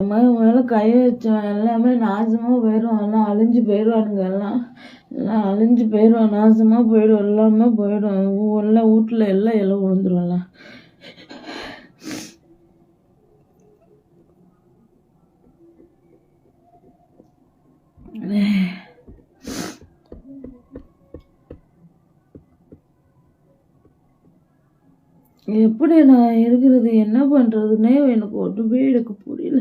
மேலே கை வச்சோம் எல்லாமே நாசமாக போயிடும் எல்லாம் அழிஞ்சு போயிடுவானுங்க எல்லாம். எல்லாம் அழிஞ்சு போயிடும் நாசமாக போயிடும். எல்லாமே போயிடும். எல்லாம் வீட்டில் எல்லாம் இலை விழுந்துரும் எல்லாம். எப்படி நான் இருக்கிறது? என்ன பண்ணுறதுன்னே எனக்கு ஒன்றுமே எனக்கு புரியல.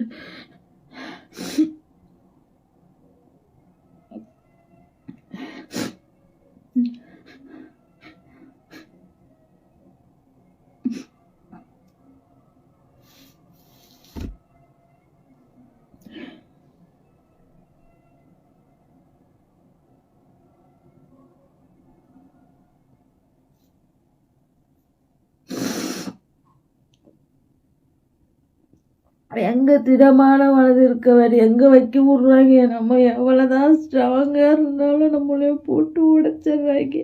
எங்க திடமான மனது இருக்க எங்கே எங்க வைக்க விடுறாங்க நம்ம எவ்வளவுதான் ஸ்ட்ராங்காக இருந்தாலும் நம்மளே போட்டு உடைச்சிடுறாங்க.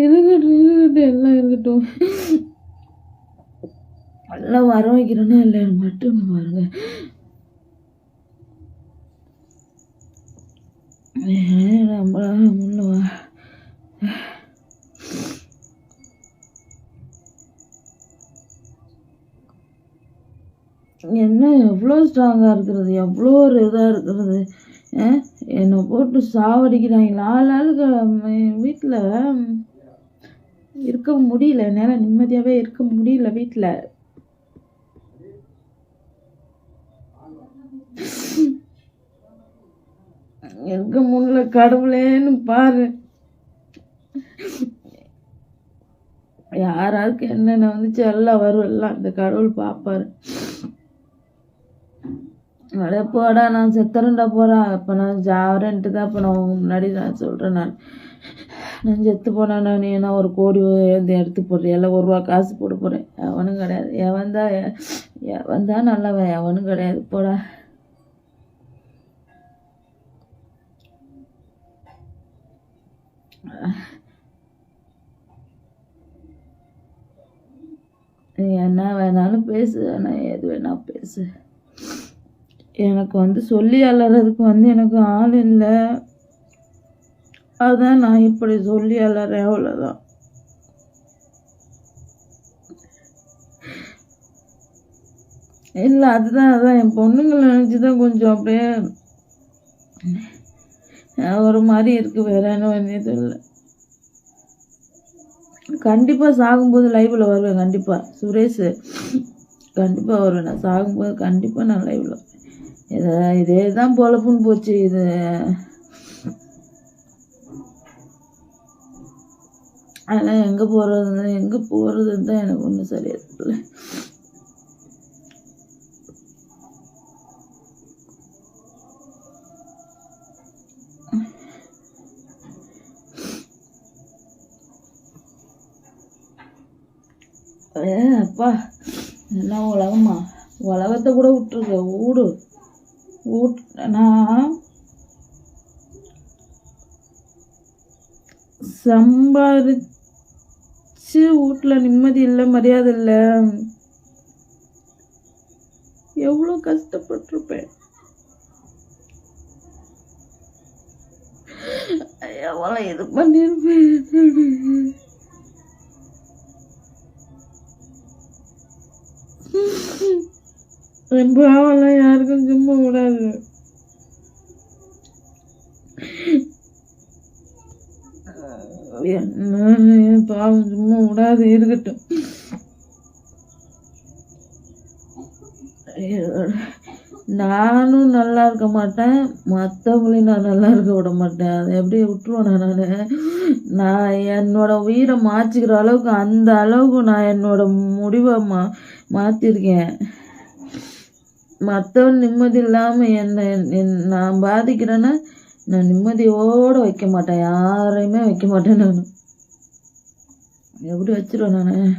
இருக்கட்டும் இருக்கட்டும் எல்லாம் இருக்கட்டும். எல்லாம் வர வைக்கிறோன்னா இல்லைன்னு மட்டும் பாருங்க. நம்மளால முன்ன என்ன எவ்வளோ ஸ்ட்ராங்காக இருக்கிறது எவ்வளோ ஒரு இதாக இருக்கிறது. என்னை போட்டு சாவடிக்கிறாங்க ஆள் ஆளுக்கு வீட்டில் இருக்க முடியல. என்னால் நிம்மதியாகவே இருக்க முடியல வீட்டில் இருக்க முடியல கடவுளேன்னு பாரு. யாராருக்கு என்னென்ன வந்துச்சு எல்லாம் வரும். எல்லாம் அந்த கடவுள் பார்ப்பாரு அட போடா நான் செத்துறேன்டா போறா அப்போ நான் ஜாவரன்ட்டு தான் இப்போ நான் முன்னாடி நான் சொல்கிறேன் நான். நான் செத்து போனேன் நீ என்ன ஒரு கோடி எழுந்து எடுத்து போடுறேன் எல்லாம் ஒரு ரூபா காசு போட போகிறேன் எவனும் கிடையாது. எவன் தான் எவன் தான் நல்லவன்? எவனும் கிடையாது. போடா. நீ என்ன வேணாலும் பேசு ஆனால் எது வேணா பேசு. எனக்கு வந்து சொல்லி அலறதுக்கு வந்து எனக்கு ஆள் இல்லை. அதான் நான் இப்படி சொல்லி அலறேன் அவ்வளோதான் இல்லை அதுதான் அதான். என் பொண்ணுங்களை நினச்சி தான் கொஞ்சம் அப்படியே ஒரு மாதிரி இருக்கு. வேற என்ன வேண்டியது இல்லை. கண்டிப்பாக சாகும்போது லைவில் வருவேன் கண்டிப்பாக சுரேஷ் கண்டிப்பாக வருவேன். நான் சாகும்போது கண்டிப்பாக நான் லைவில் வருவேன். இதே தான் பொழப்புன்னு போச்சு இது. அதெல்லாம் எங்கே போகிறது எங்கே போகிறதுன்னு தான் எனக்கு ஒன்றும் சரியா தெரியல அப்பா என்ன உலகமா? உலகத்தை கூட விட்டுருக்க ஊடு. ஊட் நான் சம்பாதிச்சு வீட்டில் நிம்மதி இல்லை மரியாதை இல்லை. எவ்வளோ கஷ்டப்பட்டிருப்பேன். எவ்வளோ இது பண்ணியிருப்பேன் என் பாவம்லாம் யாருக்கும் சும்மா விடாது. என்ன பாவம் சும்மா விடாது இருக்கட்டும். நானும் நல்லா இருக்க மாட்டேன். மற்றவங்களையும் நான் நல்லா இருக்க விட மாட்டேன். அதை எப்படி விட்டுருவேன் நான் நான். என்னோட உயிரை மாற்றிக்கிற அளவுக்கு அந்த அளவுக்கு நான் என்னோட முடிவை மா மாற்றிருக்கேன் மற்றவன் நிம்மதி இல்லாமல் என்னை நான் பாதிக்கிறேன்னா நான் நிம்மதியோடு வைக்க மாட்டேன். யாரையுமே வைக்க மாட்டேன் நான். எப்படி வச்சிருவேன் நான்?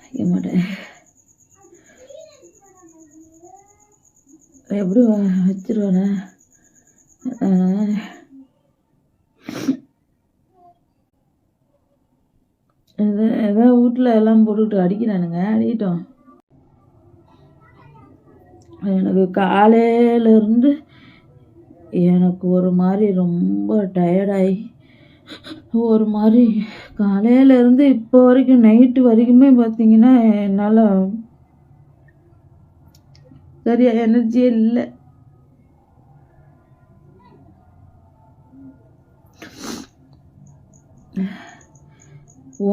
வைக்க மாட்டேன். எப்படி வச்சிருவேண்ணே எதாவது வீட்டில் எல்லாம் போட்டுக்கிட்டு அடிக்கிறானுங்க. அடிக்கிட்டோம். எனக்கு காலையிலேருந்து எனக்கு ஒரு மாதிரி ரொம்ப டயர்டாகி ஒரு மாதிரி காலையிலேருந்து இப்போ வரைக்கும் நைட்டு வரைக்குமே பார்த்தீங்கன்னா என்னால் சரியாக எனர்ஜியே இல்லை.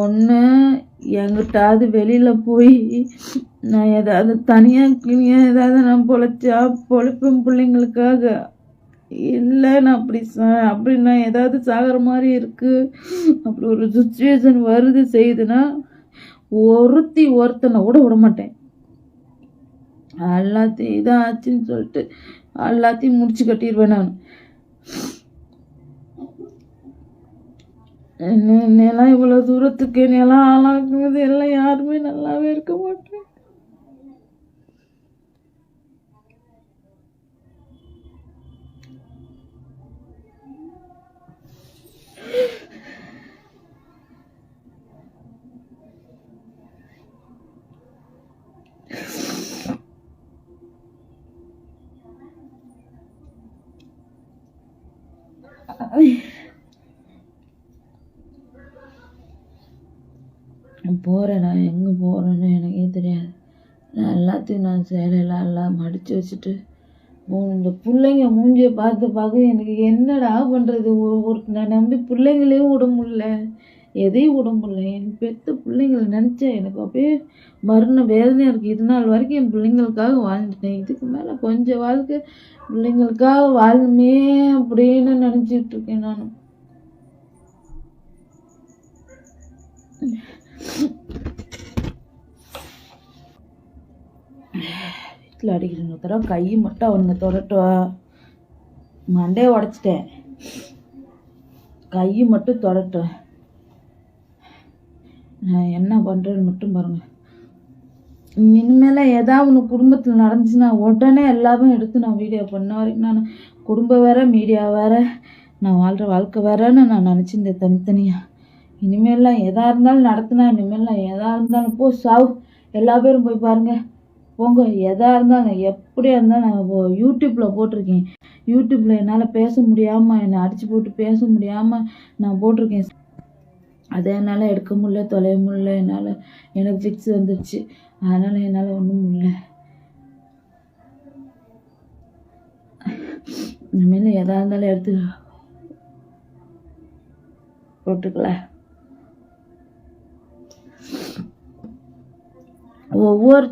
ஒன்று எங்கிட்டாவது வெளியில் போய் நான் ஏதாவது தனியாக கிளியாக ஏதாவது நான் பொழைச்சா பொழைப்பேன் பிள்ளைங்களுக்காக. இல்லை நான் அப்படி சா அப்படி நான் ஏதாவது சாகிற மாதிரி இருக்குது அப்படி ஒரு சுச்சுவேஷன் வருது செய்யுதுன்னா ஒருத்தி ஒருத்தனை கூட விட மாட்டேன். எல்லாத்தையும் இதாச்சுன்னு ஆச்சுன்னு சொல்லிட்டு எல்லாத்தையும் முடிச்சு கட்டிடுவேன் நான். என்ன என்னெல்லாம் இவ்வளோ தூரத்துக்கு என்னெல்லாம் ஆளாக்குவது எல்லாம் யாருமே நல்லாவே இருக்க மாட்டேன் போகிறேன் நான் எங்கே போகிறேன்னு எனக்கே தெரியாது. நான் எல்லாத்தையும் நான் சேலையெல்லாம் எல்லாம் மடித்து வச்சுட்டு இந்த பிள்ளைங்க மூஞ்சியை பார்த்து பார்க்க எனக்கு என்னடா பண்ணுறது ஒரு நான் நம்பி பிள்ளைங்களையும் விட முடியல. எதையும் விட முடியல. என் பெத்த பிள்ளைங்களை நினச்சேன் எனக்கு அப்படியே மரண வேதனையாக இருக்குது இது நாள் வரைக்கும் என் பிள்ளைங்களுக்காக வாழ்ந்துட்டேன். இதுக்கு மேலே கொஞ்சம் வாழ்க்கை பிள்ளைங்களுக்காக வாழணுமே அப்படின்னு நினச்சிட்டு இருக்கேன் நான். வீட்டில் அடிக்கிறேன் தர தடவை கை மட்டும் அவனுங்க தொடட்டுவா மண்டையை உடச்சிட்டேன். கை மட்டும் தொடட்டுவேன் நான் என்ன பண்ணுறேன்னு மட்டும் பாருங்க. இனிமேல் ஏதாவது ஒன்று குடும்பத்தில் நடந்துச்சுன்னா உடனே எல்லாமே எடுத்து நான் வீடியோ பண்ண வரைக்கும் நான் குடும்பம் வேற மீடியா வேற நான் வாழ்கிற வாழ்க்கை வேறேன்னு நான் நினச்சிருந்தேன் தனித்தனியாக இனிமேல்லாம் எதாக இருந்தாலும் நடத்தினா இனிமேல்லாம் எதாக இருந்தாலும் போ சாவு. எல்லா பேரும் போய் பாருங்கள் போங்க. எதாக இருந்தாலும் எப்படியா இருந்தாலும் நான் இப்போ யூடியூப்பில் போட்டிருக்கேன். யூடியூப்பில் என்னால் பேச முடியாமல் என்னை அடித்து போட்டு பேச முடியாமல் நான் போட்டிருக்கேன். அதை என்னால் எடுக்க முடியல தொலைய முடியல. என்னால் எனக்கு ஃபிக்ஸ் வந்துடுச்சு அதனால் என்னால் ஒன்றும் முடியல. இனிமேல் எதாக இருந்தாலும் எடுத்து போட்டுக்கல ஒவ்வொரு